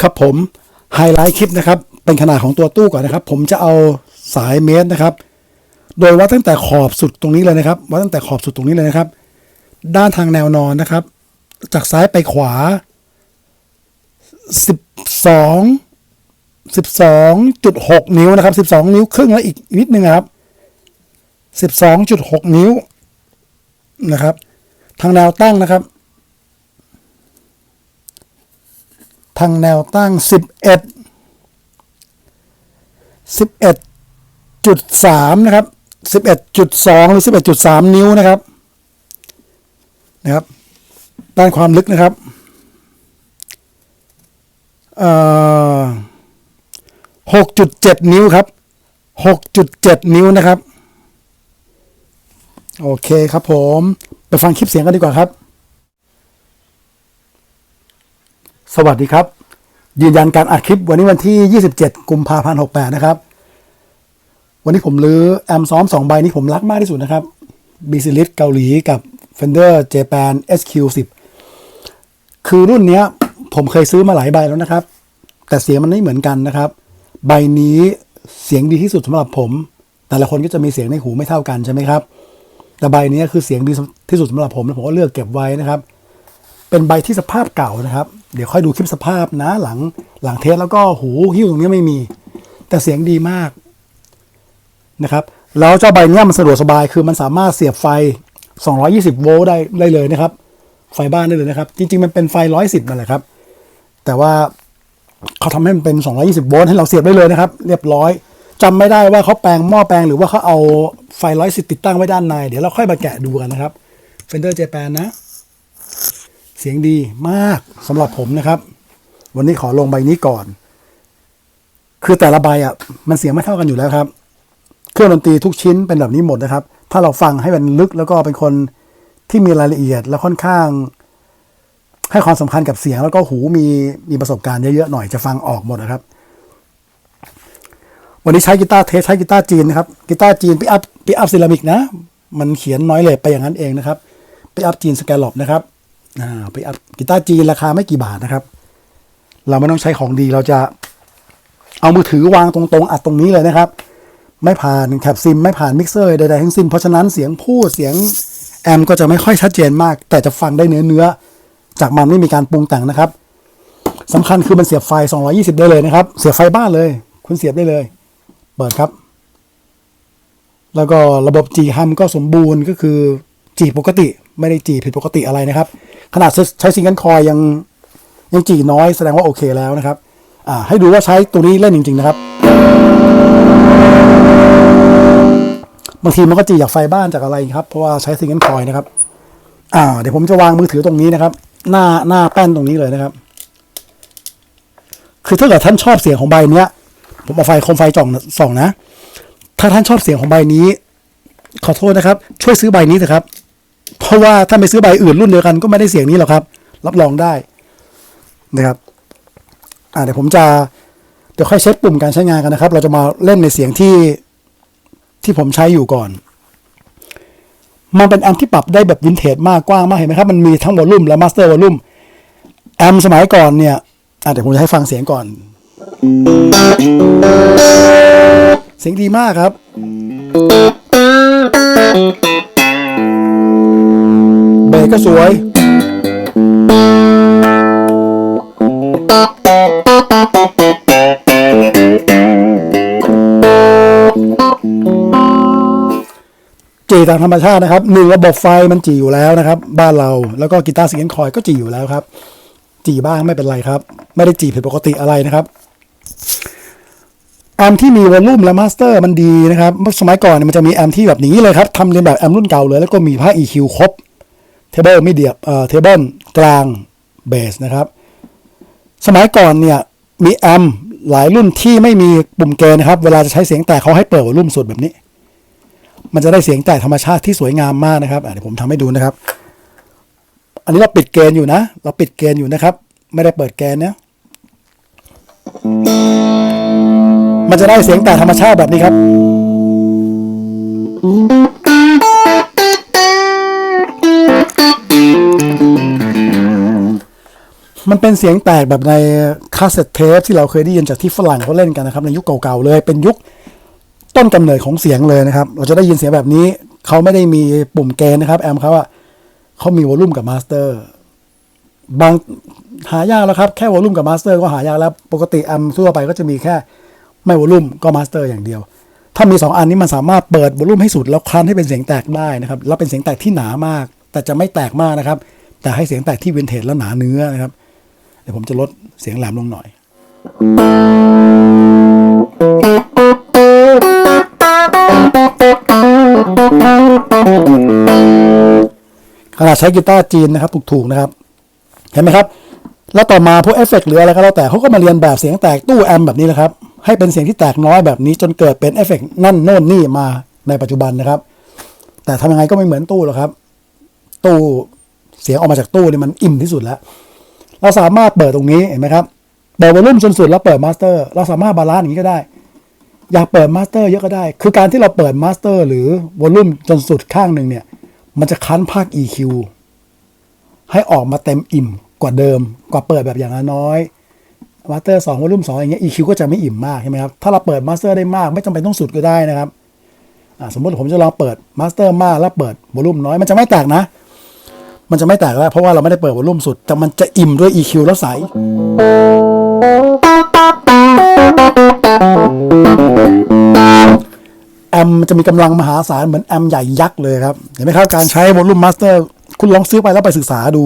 ครับผมไฮไลท์คลิปนะครับ เป็นขนาดของตัวตู้ก่อนนะครับ ผมจะเอาสายเมตรนะครับ โดยวัดตั้งแต่ขอบสุดตรงนี้เลยนะครับวัดตั้งแต่ขอบสุดตรงนี้เลยนะครับ ด้านทางแนวนอนนะครับ จากซ้ายไปขวา 12 12.6 นิ้วนะครับ 12 นิ้วครึ่งแล้วอีกนิดนึงครับ 12.6 นิ้วนะครับ ทางแนวตั้งนะครับ ทางแนวตั้ง 11 11.3 นะครับ 11.2 หรือ 11.3 นิ้วนะครับ นะครับ ด้านความลึกนะครับเอ่อ6.7นิ้วครับ6.7นิ้วนะครับ โอเคครับผม ไปฟังคลิปเสียงกันดีกว่าครับ สวัสดีครับ ยืนยันการอัดคลิปวันนี้วันที่ 27 กุมภาพันธ์68 นะครับ วันนี้ผมลื้อแอมซ้อม 2 ใบนี้ผมรักมากที่สุดนะครับ b c l i t เกาหลีกับ Fender Japan SQ10 คือรุ่นนี้ผมเคยซื้อมาหลายใบแล้วนะครับ แต่เสียงมันไม่เหมือนกันนะครับ ใบนี้เสียงดีที่สุดสำหรับผม แต่ละคนก็จะมีเสียงในหูไม่เท่ากันใช่ไหมครับ แต่ใบนี้คือเสียงดีที่สุดสำหรับผมแล้วผมก็เลือกเก็บไว้นะครับ เป็นใบที่สภาพเก่านะครับ เดี๋ยวค่อยดูคลิปสภาพนะหลังหลังเทสแล้วก็หูหิ้วตรงนี้ไม่มี แต่เสียงดีมากนะครับแล้วเจ้าใบเนี้ยมันสะดวกสบายคือมันสามารถเสียบไฟ 220 โวลต์ได้ได้เลยนะครับ ไฟบ้านได้เลยนะครับ จริง ๆ มันเป็นไฟ 110นั่นแหละครับ แต่ว่าเขาทำให้มันเป็น 220 โวลต์ให้เราเสียบได้เลยนะครับ เรียบร้อยจำไม่ได้ว่าเขาแปลงหม้อแปลงหรือว่าเขาเอาไฟ 110 ติดตั้งไว้ด้านใน เดี๋ยวเราค่อยมาแกะดูกันนะครับ Fender Japan นะ สียงดีมากสำหรับผมนะครับ วันนี้ขอลงใบนี้ก่อน คือแต่ละใบอะมันเสียงไม่เท่ากันอยู่แล้วครับ เครื่องดนตรีทุกชิ้นเป็นแบบนี้หมดนะครับ ถ้าเราฟังให้มันลึกแล้วก็เป็นคนที่มีรายละเอียดและค่อนข้าง ให้ความสำคัญกับเสียง แล้วก็หูมีมีประสบการณ์เยอะๆหน่อยจะฟังออกหมดนะครับ วันนี้ใช้กีตาร์เทสใช้กีตาร์จีนนะครับกีตาร์จีนปิอัพปิอัพซิรามิกนะ มันเขียนน้อยเลยไปอย่างนั้นเองนะครับปิอัพจีนสแกลลอปนะครับ อ่าปิอัพกีตาร์จีนราคาไม่กี่บาทนะครับ เราไม่ต้องใช้ของดีเราจะเอามือถือวางตรงๆ อัดตรงนี้เลยนะครับ ไม่ผ่านแคปซิม ไม่ผ่านมิกเซอร์ใดๆทั้งสิ้น เพราะฉะนั้นเสียงพูดเสียงแอมก็จะไม่ค่อยชัดเจนมาก แต่จะฟังได้เนื้อเนื้อๆจากมันไม่มีการปรุงแต่งนะครับสำคัญคือมันเสียบไฟ 220 ได้เลยนะครับ เสียบไฟบ้านเลย คุณเสียบได้เลย เปิดครับ แล้วก็ระบบจีฮัมก็สมบูรณ์ก็คือจีปกติ ไม่ได้จีผิดปกติอะไรนะครับ ขนาดใช้ซิงเกิลคอยยังยังจีน้อยแสดงว่าโอเคแล้วนะครับอ่าให้ดูว่าใช้ตัวนี้เล่นจริง ๆ นะครับ บางทีมันก็จีจากไฟบ้านจากอะไรครับ เพราะว่าใช้ซิงเกิลคอยนะครับอ่าเดี๋ยวผมจะวางมือถือตรงนี้นะครับ หน้าหน้าแป้นตรงนี้เลยนะครับ คือถ้าเกิดท่านชอบเสียงของใบเนี้ย ผมเอาไฟโคมไฟจ่องส่องนะ ถ้าท่านชอบเสียงของใบนี้ ขอโทษนะครับ ช่วยซื้อใบนี้เถอะครับ เพราะว่าถ้าไปซื้อใบอื่นรุ่นเดียวกันก็ไม่ได้เสียงนี้หรอกครับ รับรองได้นะครับอ่าเดี๋ยวผมจะเดี๋ยวค่อยเช็คปุ่มการใช้งานกันนะครับ เราจะมาเล่นในเสียงที่ที่ผมใช้อยู่ก่อน มันเป็นแอมที่ปรับได้แบบวินเทจมากกว้างมากเห็นไหมครับ มันมีทั้งวอลลุ่มและมาสเตอร์วอลลุ่มแอมสมัยก่อนเนี่ยอะเดี๋ยวผมจะให้ฟังเสียงก่อน เสียงดีมากครับ ก็สวยจีตามธรรมชาตินะครับหนึ่งระบบไฟมันจีอยู่แล้วนะครับ บ้านเราแล้วก็กีตาร์เสียงคอยก็จีอยู่แล้วครับ จีบ้างไม่เป็นไรครับ ไม่ได้จีผิดปกติอะไรนะครับแอมที่มีวอลลุ่มและมาสเตอร์มันดีนะครับ สมัยก่อนมันจะมีแอมที่แบบนี้เลยครับทำเรียนแบบแอมรุ่นเก่าเลย แล้วก็มีผ้า EQ ครบ เทเบิลไม่เดียบเอ่อเทเบิลกลางเบสนะครับ สมัยก่อนเนี่ยมีแอมหลายรุ่นที่ไม่มีปุ่มเกณนะครับ เวลาจะใช้เสียงแตกเขาให้เปิดวอลุ่มสุดแบบนี้ มันจะได้เสียงแตกธรรมชาติที่สวยงามมากนะครับเดี๋ยวผมทำให้ดูนะครับ อันนี้เราปิดเกณฑ์อยู่นะ เราปิดเกณฑ์อยู่นะครับ ไม่ได้เปิดเกณฑ์นะมันจะได้เสียงแต่ธรรมชาติแบบนี้ครับ มันเป็นเสียงแตกแบบในคาสเซ็ตเทปที่เราเคยได้ยินจากที่ฝรั่งเขาเล่นกันนะครับ ในยุคเก่าๆเลย เป็นยุคต้นกำเนิดของเสียงเลยนะครับ เราจะได้ยินเสียงแบบนี้ เขาไม่ได้มีปุ่มเกณฑ์นะครับ แอมเขาอะเขามีวอลลุ่มกับมาสเตอร์บางหายากแล้วครับ แค่วอลลุ่มกับมาสเตอร์ก็หายากแล้ว ปกติแอมทั่วไปก็จะมีแค่ไม่วอลลุ่มก็มาสเตอร์อย่างเดียว ถ้ามี 2 อันนี้มันสามารถเปิดวอลลุ่มให้สุดแล้วคลันให้เป็นเสียงแตกได้นะครับ แล้วเป็นเสียงแตกที่หนามาก แต่จะไม่แตกมากนะครับ แต่ให้เสียงแตกที่วินเทจแล้วหนาเนื้อนะครับเดี๋ยวผมจะลดเสียงแหลมลงหน่อยขนาดใช้กีตาร์จีนนะครับถูกๆนะครับ เห็นไหมครับ แล้วต่อมาพวกเอฟเฟกต์หรืออะไรก็แล้วแต่เขาก็มาเรียนแบบเสียงแตกตู้แอมแบบนี้นะครับ ให้เป็นเสียงที่แตกน้อยแบบนี้จนเกิดเป็นเอฟเฟกต์นั่นโน่นนี่มาในปัจจุบันนะครับ แต่ทำยังไงก็ไม่เหมือนตู้หรอกครับ ตู้เสียงออกมาจากตู้นี่มันอิ่มที่สุดแล้ว เราสามารถเปิดตรงนี้เห็นไหมครับเปิดวอลลุ่มจนสุดแล้วเปิดมาสเตอร์เราสามารถบาลานซ์อย่างนี้ก็ได้ อยากเปิดมาสเตอร์เยอะก็ได้ คือการที่เราเปิดมาสเตอร์หรือวอลลุ่มจนสุดข้างหนึ่งเนี่ย มันจะคั้นภาค EQ ให้ออกมาเต็มอิ่มกว่าเดิม กว่าเปิดแบบอย่างน้อยมาสเตอร์สองวอลลุ่มสองอย่างเงี้ย EQ ก็จะไม่อิ่มมากใช่ไหมครับ ถ้าเราเปิดมาสเตอร์ได้มากไม่จำเป็นต้องสุดก็ได้นะครับสมมติผมจะลองเปิดมาสเตอร์มากแล้วเปิดวอลลุ่มน้อยมันจะไม่แตกนะ มันจะไม่แตกแล้วเพราะว่าเราไม่ได้เปิดวอลลุ่มสุด แต่มันจะอิ่มด้วย EQ แล้วใสแอมมันจะมีกำลังมหาศาลเหมือนแอมใหญ่ยักษ์เลยครับเห็นไหมครับการใช้วอลลุ่มมาสเตอร์คุณลองซื้อไปแล้วไปศึกษาดู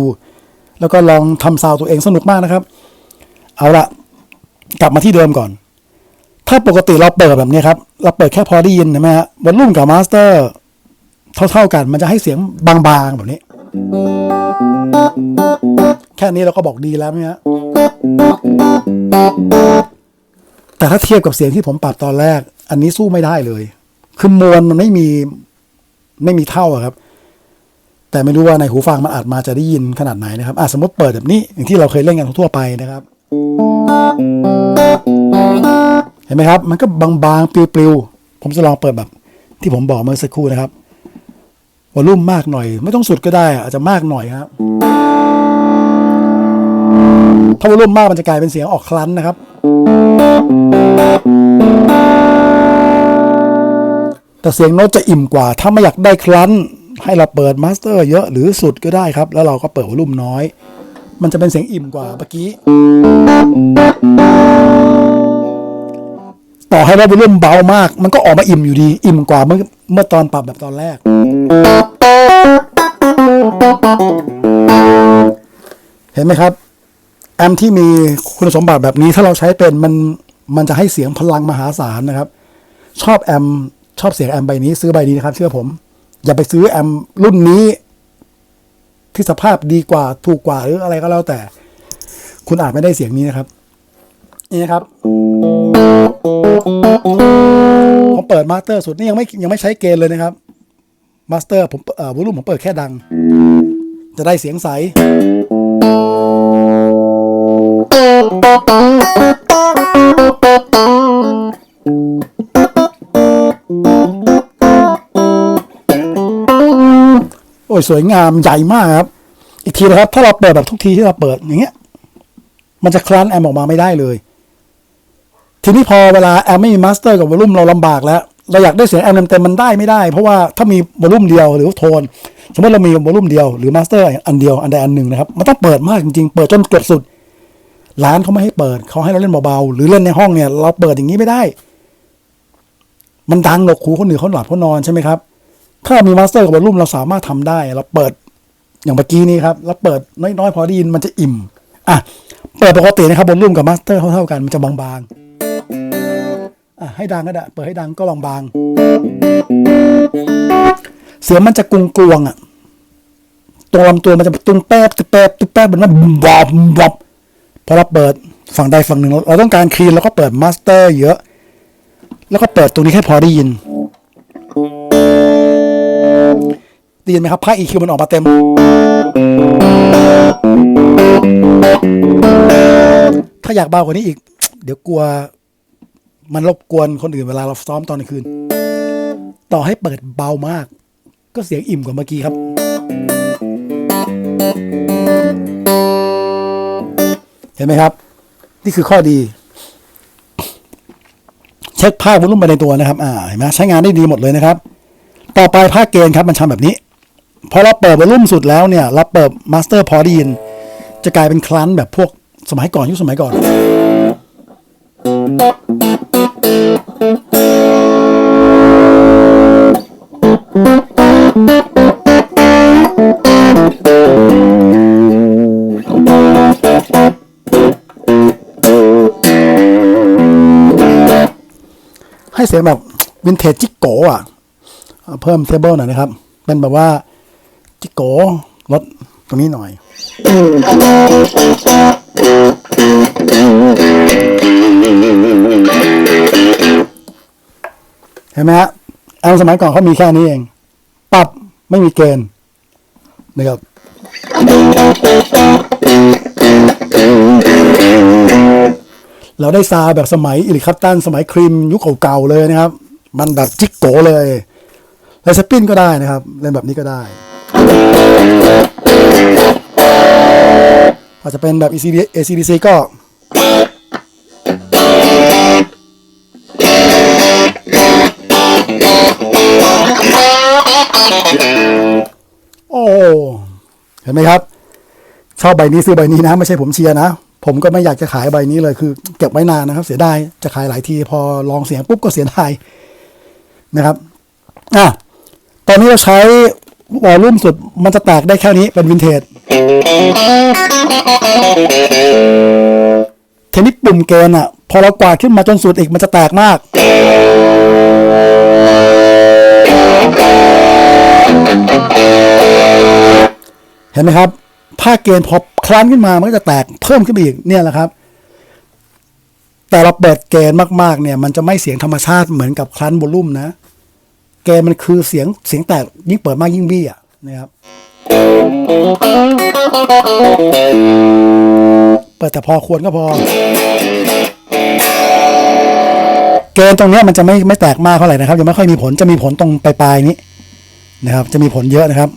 แล้วก็ลองทำซาวด์ตัวเองสนุกมากนะครับ เอาละกลับมาที่เดิมก่อน ถ้าปกติเราเปิดแบบนี้ครับ เราเปิดแค่พอได้ยินใช่ไหมฮะวอลลุ่มกับมาสเตอร์เท่าๆกัน มันจะให้เสียงบางๆแบบนี้ แค่นี้เราก็บอกดีแล้วเนี่ยฮะแต่ถ้าเทียบกับเสียงที่ผมปรับตอนแรก อันนี้สู้ไม่ได้เลย คือมวลมันไม่มีไม่มีเท่าครับ แต่ไม่รู้ว่าในหูฟังมันอาจมาจะได้ยินขนาดไหนนะครับอะสมมติเปิดแบบนี้ อย่างที่เราเคยเล่นกันทั่วไปนะครับ เห็นไหมครับ มันก็บางๆปลิวๆผมจะลองเปิดแบบที่ผมบอกเมื่อสักครู่นะครับ วอลลุ่มมากหน่อย ไม่ต้องสุดก็ได้ อาจจะมากหน่อยครับถ้าวอลลุ่มมากมันจะกลายเป็นเสียงออกคลั้นนะครับ แต่เสียงโน้ตจะอิ่มกว่า ถ้าไม่อยากได้คลั้น ให้เราเปิดมาสเตอร์เยอะหรือสุดก็ได้ครับ แล้วเราก็เปิดวอลลุ่มน้อย มันจะเป็นเสียงอิ่มกว่าเมื่อกี้ ต่อให้ว่าวอลลุ่มเบามาก มันก็ออกมาอิ่มอยู่ดี อิ่มกว่าเมื่อเมื่อตอนปรับแบบตอนแรก เห็นไหมครับ แอมที่มีคุณสมบัติแบบนี้ถ้าเราใช้เป็นมันมันจะให้เสียงพลังมหาศาลนะครับ ชอบแอมชอบเสียงแอมใบนี้ซื้อใบนี้นะครับ เชื่อผม อย่าไปซื้อแอมรุ่นนี้ที่สภาพดีกว่าถูกกว่าหรืออะไรก็แล้วแต่ คุณอาจไม่ได้เสียงนี้นะครับ นี่นะครับ ผมเปิดมาสเตอร์สุดนี่ยังไม่ยังไม่ใช้เกณฑ์เลยนะครับมาสเตอร์ผมเอ่อวอลุ่มผมเปิดแค่ดัง จะได้เสียงใส โอ้ย สวยงามใหญ่มากครับ อีกทีนะครับ ถ้าเราเปิดแบบทุกทีที่เราเปิดอย่างเงี้ย มันจะคลันแอมออกมาไม่ได้เลย ทีนี้พอเวลาแอมไม่มีมาสเตอร์กับวอลลุ่มเราลำบากแล้ว เราอยากได้เสียงแอมเต็มๆมันได้ไม่ได้ เพราะว่าถ้ามีวอลลุ่มเดียวหรือโทน สมมติเรามีวอลลุ่มเดียวหรือมาสเตอร์อันเดียวอันใดอันหนึ่งนะครับ มันต้องเปิดมากจริงๆ เปิดจนเกือบสุด ร้านเขาไม่ให้เปิดเขาให้เราเล่นเบาๆหรือเล่นในห้องเนี่ย เราเปิดอย่างนี้ไม่ได้ มันดังหนกหูคนอื่นเขาหลับเขานอนใช่ไหมครับ ถ้ามีมาสเตอร์กับวอลลุ่มเราสามารถทำได้ เราเปิดอย่างเมื่อกี้นี้ครับเราเปิดน้อยๆพอได้ยินมันจะอิ่มอะเปิดปกตินะครับวอลลุ่มกับมาสเตอร์เท่าๆกันมันจะบางๆ ให้ดังก็ได้เปิดให้ดังก็บางๆเสียงมันจะกรุงกลวงอะตรงลำตัวมันจะตุ้งแป๊บตุ้งแป๊บตุ้งแป๊บเหมือนว่าบอบบอบพอเราเปิดฝั่งใดฝั่งหนึ่ง เราต้องการคลีนเราก็เปิดมาสเตอร์เยอะ แล้วก็เปิดตรงนี้แค่พอได้ยินได้ยินไหมครับภาค EQ มันออกมาเต็ม ถ้าอยากเบากว่านี้อีก เดี๋ยวกลัว มันรบกวนคนอื่นเวลาเราซ้อมตอนกลางคืน ต่อให้เปิดเบามาก ก็เสียงอิ่มกว่าเมื่อกี้ครับ เห็นไหมครับ นี่คือข้อดี เช็คภาควอลุ่มไปในตัวนะครับ อ่าเห็นไหมใช้งานได้ดีหมดเลยนะครับ ต่อไปภาคเกณฑ์ครับมันทำแบบนี้พอเราเปิดวอลุ่มสุดแล้วเนี่ยเราเปิดมาสเตอร์พอดีนจะกลายเป็นคลันแบบพวกสมัยก่อนยุคสมัยก่อน ให้เสียงแบบวินเทจจิกโกอะเอาเพิ่มเทเบิลหน่อยนะครับ เป็นแบบว่าจิกโกลดตรงนี้หน่อย เห็นไหมฮะเอาสมัยก่อนเขามีแค่นี้เอง ปรับไม่มีเกณฑ์นะครับเราได้ซาแบบสมัยอิลิคัตตันสมัยครีมยุคเก่าๆเลยนะครับ มันแบบจิกโกเลยแล้วสปินก็ได้นะครับ เล่นแบบนี้ก็ได้อาจจะเป็นแบบ ACDC ก็ โอ้เห็นไหมครับ ชอบใบนี้ซื้อใบนี้นะ ไม่ใช่ผมเชียร์นะ ผมก็ไม่อยากจะขายใบนี้เลยคือ เก็บไว้นานนะครับ เสียดายจะขายหลายที พอลองเสียงปุ๊บก็เสียดายนะครับอะตอนนี้เราใช้วอลลุ่มสุดมันจะแตกได้แค่นี้เป็นวินเทจทีนี้ปุ่มเกณฑ์อะ พอเรากวาดขึ้นมาจนสุดอีกมันจะแตกมาก เห็นไหมครับ ผ้าเกณฑ์พอคลันขึ้นมามันก็จะแตกเพิ่มขึ้นไปอีกเนี่ยแหละครับ แต่เราเปิดเกณฑ์มากๆเนี่ย มันจะไม่เสียงธรรมชาติเหมือนกับคลันโวลุ่มนะ เกณฑ์มันคือเสียงเสียงแตกยิ่งเปิดมากยิ่งบี้อะนะครับเปิดแต่พอควรก็พอ เกณฑ์ตรงเนี้ยมันจะไม่ไม่แตกมากเท่าไหร่นะครับยังไม่ค่อยมีผลจะมีผลตรงปลายๆนี้ นะครับ จะมีผลเยอะนะครับ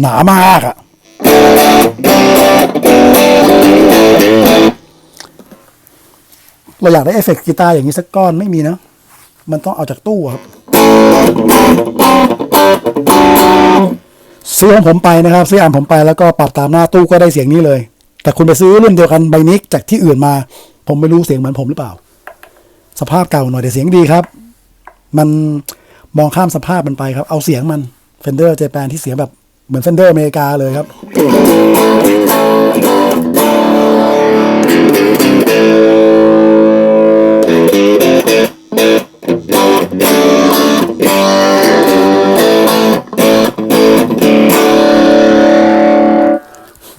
หนามากอะเราอยากได้เอฟเฟกต์กีตาร์อย่างนี้สักก้อนไม่มีนะ มันต้องเอาจากตู้ครับ ซื้อของผมไปนะครับ ซื้ออ่านผมไปแล้วก็ปรับตามหน้าตู้ก็ได้เสียงนี้เลย แต่คุณไปซื้อรุ่นเดียวกันใบนี้จากที่อื่นมา ผมไม่รู้เสียงเหมือนผมหรือเปล่า สภาพเก่าหน่อยแต่เสียงดีครับ มันมองข้ามสภาพมันไปครับ เอาเสียงมัน Fender Japan ที่เสียงแบบเหมือน Fender อเมริกาเลยครับ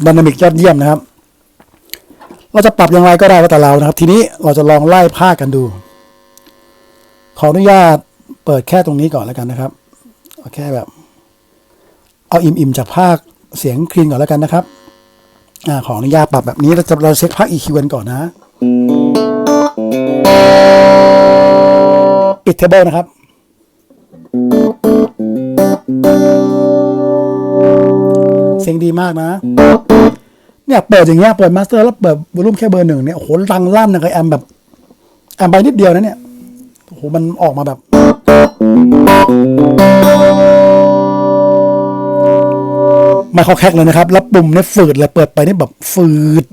ด y นามิกยอดเยี่ยมนะครับ เราจะปรับอย่างไรก็ได้แล้วแต่เรานะครับ ทีนี้เราจะลองไล่ภาคกันดู ขออนุญาตเปิดแค่ตรงนี้ก่อนแล้วกันนะครับเอาแค่แบบ เอาอิ่มๆจากภาคเสียงคลีนก่อนแล้วกันนะครับอขออนุญาตปรับแบบนี้เราจะเราเช็คภาค EQ กันก่อนนะปิดเทเบิลนะครับ สียงดีมากนะ เนี่ยเปิดอย่างเงี้ยเปิดมาสเตอร์แล้วเปิดวอลุ่มแค่เบอร์หนึ่งเนี่ยโหรังลั่นนะครับแอมแบบแอมไปนิดเดียวนะเนี่ยโหมันออกมาแบบ ไม่เขาแคกเลยนะครับ แล้วปุ่มเนี่ยฝืดเลยเปิดไปนี่แบบฝืด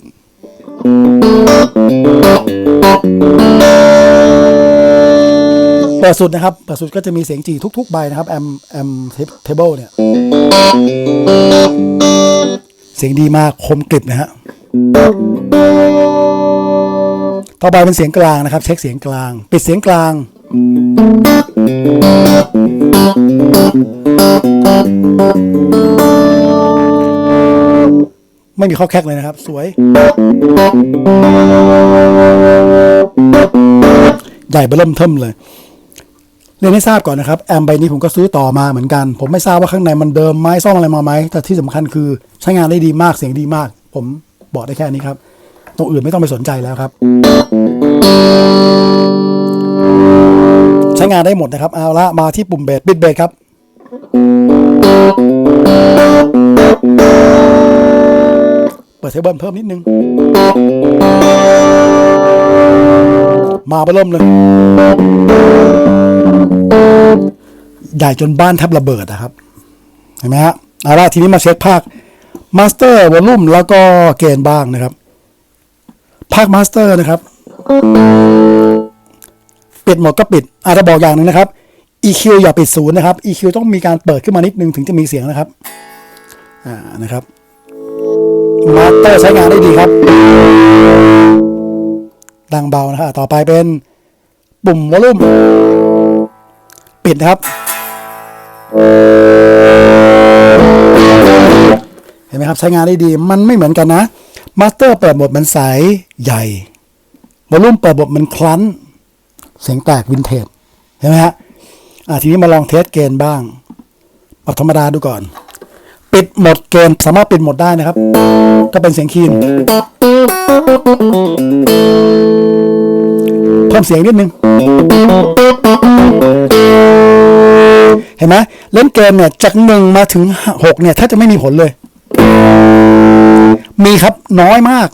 ปิดสุดนะครับ เปิดสุดก็จะมีเสียงจีทุกๆใบนะครับแอมแอมเทเบิลเนี่ย เสียงดีมากคมกริบนะฮะ ต่อไปเป็นเสียงกลางนะครับ เช็คเสียงกลาง ปิดเสียงกลาง ไม่มีข้อแคกเลยนะครับ สวย ใหญ่เบิ่มเทิมเลย รียนให้ทราบก่อนนะครับแอมใบนี้ผมก็ซื้อต่อมาเหมือนกัน ผมไม่ทราบว่าข้างในมันเดิมไหมซ่อมอะไรมาไหมแต่ที่สำคัญคือใช้งานได้ดีมากเสียงดีมาก ผมบอกได้แค่นี้ครับตรงอื่นไม่ต้องไปสนใจแล้วครับ ใช้งานได้หมดนะครับเอาละมาที่ปุ่มเบสปิดเบสครับเปิดเทเบิลเพิ่มนิดนึง มาไปเริ่มเลย ใหญ่จนบ้านแทบระเบิดนะครับ เห็นไหมฮะเอาละทีนี้มาเช็คภาคมาสเตอร์วอลลุ่มแล้วก็เกณฑ์บ้างนะครับ ภาคมาสเตอร์นะครับ ปิดหมดก็ปิดอาจจะบอกอย่างหนึ่งนะครับ EQ อย่าปิดศูนย์นะครับ EQ ต้องมีการเปิดขึ้นมานิดนึงถึงจะมีเสียงนะครับ อ่านะครับมาสเตอร์ใช้งานได้ดีครับ ดังเบานะครับ ต่อไปเป็นปุ่มวอลลุ่ม ปิดนะครับ เห็นไหมครับใช้งานได้ดี มันไม่เหมือนกันนะมาสเตอร์เปิดบทมันใสใหญ่วอลลุ่มเปิดบทมันคลั้น เสียงแตกวินเทจเห็นไหมฮะอะทีนี้มาลองเทสเกณฑ์บ้างปรับธรรมดาดูก่อน ปิดหมดเกณฑ์สามารถปิดหมดได้นะครับ ก็เป็นเสียงคีนเพิ่มเสียงนิดนึง เห็นไหมเล่นเกมเนี่ยจากหนึ่งมาถึงหกเนี่ยถ้าจะไม่มีผลเลย มีครับน้อยมาก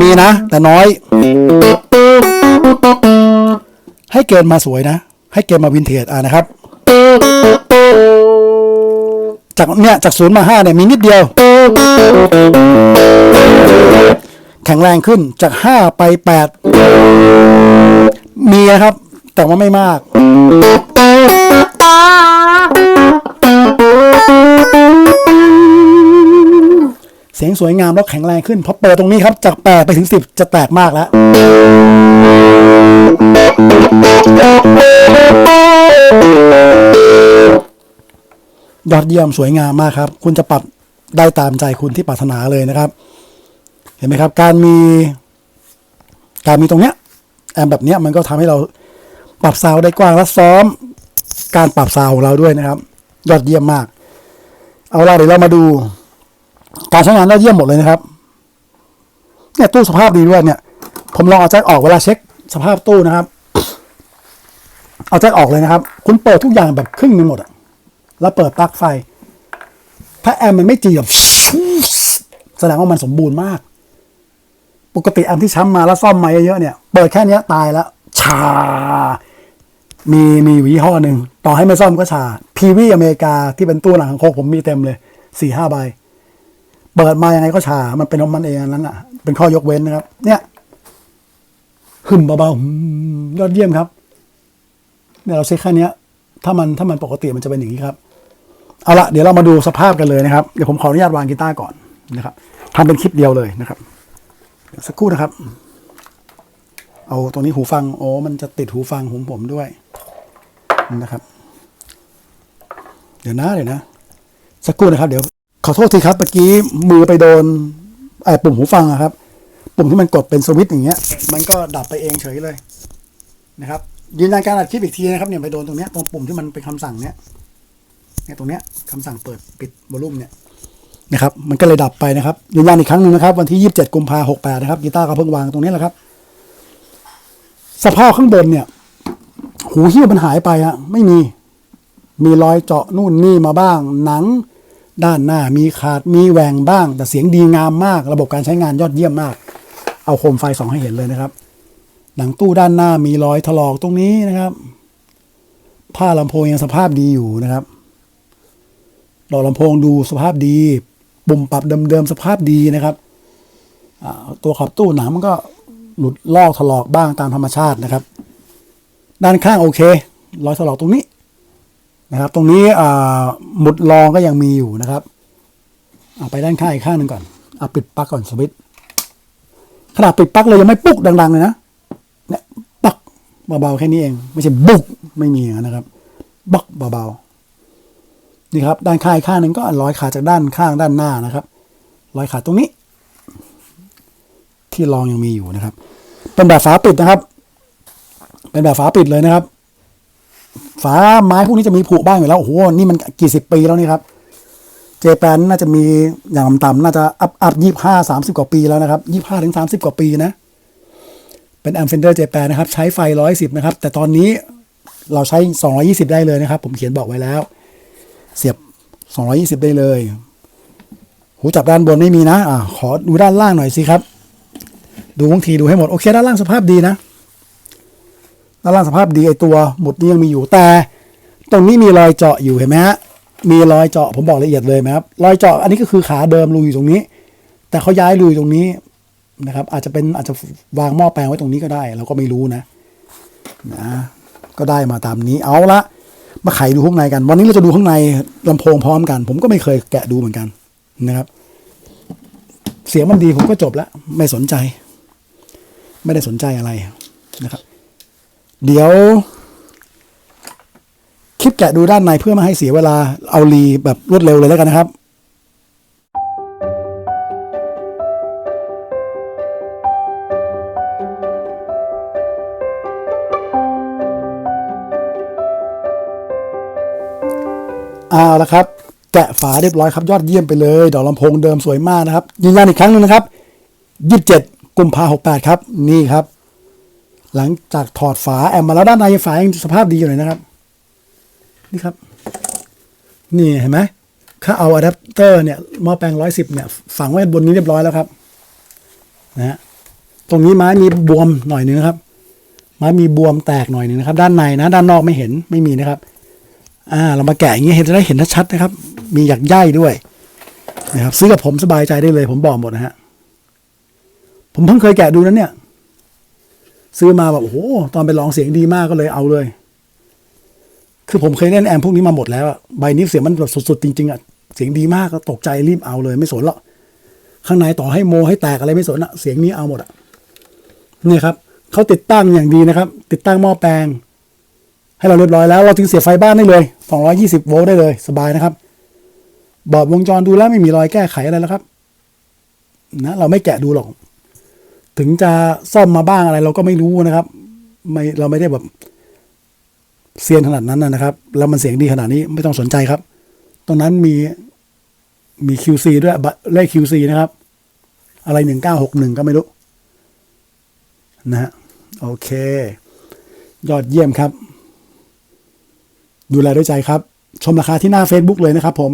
มีนะ แต่น้อย ให้เกณฑ์มาสวยนะ ให้เกณฑ์มาวินเทจอะนะครับ จากเนี่ยจากศูนย์มาห้าเนี่ยมีนิดเดียวแข็งแรงขึ้นจากห้าไปแปดมีนะครับ แต่ว่าไม่มาก เสียงสวยงามแล้วแข็งแรงขึ้นพอเปิดตรงนี้ครับ จากแปดไปถึงสิบจะแตกมากแล้ว ยอดเยี่ยมสวยงามมากครับ คุณจะปรับได้ตามใจคุณที่ปรารถนาเลยนะครับ เห็นไหมครับ การมี การมีตรงเนี้ยแอมแบบเนี้ยมันก็ทำให้เรา ปรับซาวได้กว้างและซ้อม การปรับซาวของเราด้วยนะครับ ยอดเยี่ยมมาก เอาล่ะเดี๋ยวเรามาดู การใช้งานยอดเยี่ยมหมดเลยนะครับเนี่ยตู้สภาพดีด้วยเนี่ย ผมลองเอาแจ็คออกเวลาเช็คสภาพตู้นะครับ เอาแจ็คออกเลยนะครับ คุณเปิดทุกอย่างแบบครึ่งนึงหมดอะแล้วเปิดปลั๊กไฟ ถ้าแอมมันไม่จีแบบแสดงว่ามันสมบูรณ์มาก ปกติแอมที่ช้ำมาแล้วซ่อมมาเยอะๆเนี่ย เปิดแค่นี้ตายแล้ว ชา มีมีอยู่ยี่ห้อหนึ่ง ต่อให้ไม่ซ่อมก็ชาพีวีอเมริกาที่เป็นตู้หนังของโคกผมมีเต็มเลยสี่ห้าใบ เปิดมายังไงก็ชา มันเป็นของมันเองนั้นอะ เป็นข้อยกเว้นนะครับ เนี่ยหึมเบาๆยอดเยี่ยมครับเนี่ยเราเช็คแค่นี้ถ้ามันถ้ามันปกติมันจะเป็นอย่างนี้ครับ เอาละเดี๋ยวเรามาดูสภาพกันเลยนะครับ เดี๋ยวผมขออนุญาตวางกีตาร์ก่อนนะครับทำเป็นคลิปเดียวเลยนะครับ สักครู่นะครับ เอาตรงนี้หูฟัง โอ้มันจะติดหูฟังของผมด้วย นะครับ เดี๋ยวนะเดี๋ยวนะ สักครู่นะครับ เดี๋ยวขอโทษทีครับเมื่อกี้มือไปโดนไอ้ปุ่มหูฟังอะครับ ปุ่มที่มันกดเป็นสวิตช์อย่างเงี้ย มันก็ดับไปเองเฉยเลยนะครับยืนยันการอัดคลิปอีกทีนะครับเนี่ยไปโดนตรงเนี้ยตรงปุ่มที่มันเป็นคำสั่งเนี้ยเนี่ยตรงเนี้ยคำสั่งเปิดปิดวอลลุ่มเนี่ยนะครับมันก็เลยดับไปนะครับยืนยันอีกครั้งหนึ่งนะครับ วันที่27กุมภาพันธ์68นะครับกีตาร์ก็เพิ่งวางตรงนี้แหละครับ สภาพข้างบนเนี่ย หูหิ้วมันหายไปฮะไม่มี มีรอยเจาะนู่นนี่มาบ้าง หนัง ด้านหน้ามีขาดมีแหว่งบ้าง แต่เสียงดีงามมาก ระบบการใช้งานยอดเยี่ยมมาก เอาโคมไฟสองให้เห็นเลยนะครับ หนังตู้ด้านหน้ามีรอยถลอกตรงนี้นะครับผ้าลำโพงยังสภาพดีอยู่นะครับดอกลำโพงดูสภาพดี ปุ่มปรับเดิมๆสภาพดีนะครับตัวขอบตู้หนังมันก็หลุดลอกถลอกบ้างตามธรรมชาตินะครับ ด้านข้างโอเค รอยถลอกตรงนี้นะครับ ตรงนี้หมุดรองก็ยังมีอยู่นะครับเอาไปด้านข้างอีกข้างหนึ่งก่อนเอาปิดปลั๊กก่อนสวิตช์ขนาดปิดปลั๊กเลยยังไม่ปุ๊กดัง ๆ เลยนะเนี่ยปักเบาๆแค่นี้เอง ไม่ใช่บุกไม่มีนะครับบักเบาๆนี่ครับ ด้านข้างอีกข้างหนึ่งก็ร้อยขาจากด้านข้างด้านหน้านะครับร้อยขาตรงนี้ ที่รองยังมีอยู่นะครับ เป็นแบบฝาปิดนะครับ เป็นแบบฝาปิดเลยนะครับ ฝาไม้พวกนี้จะมีผุบ้างอยู่แล้วโอ้โหนี่มันกี่สิบปีแล้วนี่ครับเจแปนน่าจะมีอย่างต่ำๆน่าจะอัพอัพยี่ห้าสามสิบกว่าปีแล้วนะครับยี่ห้าถึงสามสิบกว่าปีนะ เป็นแอมเฟนเดอร์เจแปนนะครับ ใช้ไฟ110นะครับ แต่ตอนนี้เราใช้220ได้เลยนะครับ ผมเขียนบอกไว้แล้ว เสียบ220ได้เลย หูจับด้านบนไม่มีนะอ่าขอดูด้านล่างหน่อยสิครับ ดูบางทีดูให้หมด โอเค ด้านล่างสภาพดีนะ ด้านล่างสภาพดีไอตัวหมุดนี้ยังมีอยู่แต่ ตรงนี้มีรอยเจาะอยู่เห็นไหมฮะมีรอยเจาะผมบอกละเอียดเลยไหมครับรอยเจาะอันนี้ก็คือขาเดิมรูอยู่ตรงนี้ แต่เขาย้ายรูอยู่ตรงนี้นะครับ อาจจะเป็นอาจจะวางหม้อแปลงไว้ตรงนี้ก็ได้ เราก็ไม่รู้นะนะก็ได้มาตามนี้เอาละมาไขดูข้างในกัน วันนี้เราจะดูข้างในลำโพงพร้อมกัน ผมก็ไม่เคยแกะดูเหมือนกันนะครับ เสียงมันดีผมก็จบแล้ว ไม่สนใจ ไม่ได้สนใจอะไรนะครับ เดี๋ยว คลิปแกะดูด้านในเพื่อไมาให้เสียเวลาเอารีแบบรวดเร็วเลยแล้วกันนะครับเอาละครับ แกะฝาเรียบร้อยครับยอดเยี่ยมไปเลย ดอกลำโพงเดิมสวยมากนะครับยืนยันอีกครั้งหนึงนะครับยี่สิบเจ็ดกุมภาหกแปดครับ นี่ครับ หลังจากถอดฝาแอมมาแล้วด้านในฝายังสภาพดีอยู่เลยนะครับ นี่ครับ นี่เห็นไหมถ้าเอาอะแดปเตอร์เนี่ยหม้อแปลงร้อยสิบเนี่ยฝังไว้บนนี้เรียบร้อยแล้วครับนะฮะตรงนี้ไม้มีบวมหน่อยนึงนะครับ ไม้มีบวมแตกหน่อยนึงนะครับ ด้านในนะ ด้านนอกไม่เห็นไม่มีนะครับ อ่า เรามาแกะอย่างนี้เห็นจะได้เห็นชัดนะครับ มีหยักใยด้วยนะครับ ซื้อกับผมสบายใจได้เลย ผมบอกหมดนะฮะผมเพิ่งเคยแกะดูนั้นเนี่ย ซื้อมาแบบโอ้โหตอนไปลองเสียงดีมากก็เลยเอาเลย คือผมเคยเล่นแอมพวกนี้มาหมดแล้วอะใบนี้เสียงมันแบบสุดๆจริงๆอะเสียงดีมากก็ตกใจรีบเอาเลย ไม่สนหรอกข้างในต่อให้โมให้แตกอะไรไม่สนอะเสียงนี้เอาหมดอะนี่ครับเขาติดตั้งอย่างดีนะครับ ติดตั้งหม้อแปลง ให้เราเรียบร้อยแล้ว เราถึงเสียบไฟบ้านได้เลย 220 โวลต์ได้เลย สบายนะครับบอร์ดวงจรดูแล้วไม่มีรอยแก้ไขอะไรแล้วครับ นะ เราไม่แกะดูหรอก ถึงจะซ่อมมาบ้างอะไร เราก็ไม่รู้นะครับ ไม่เราไม่ได้แบบเซียนขนาดนั้นนะครับ แล้วมันเสียงดีขนาดนี้ไม่ต้องสนใจครับ ตรงนั้นมีมี QC ด้วยเลข QC นะครับ อะไร1961ก็ไม่รู้ นะฮะโอเค ยอดเยี่ยมครับ ดูแลด้วยใจครับ ชมราคาที่หน้า Facebook เลยนะครับผม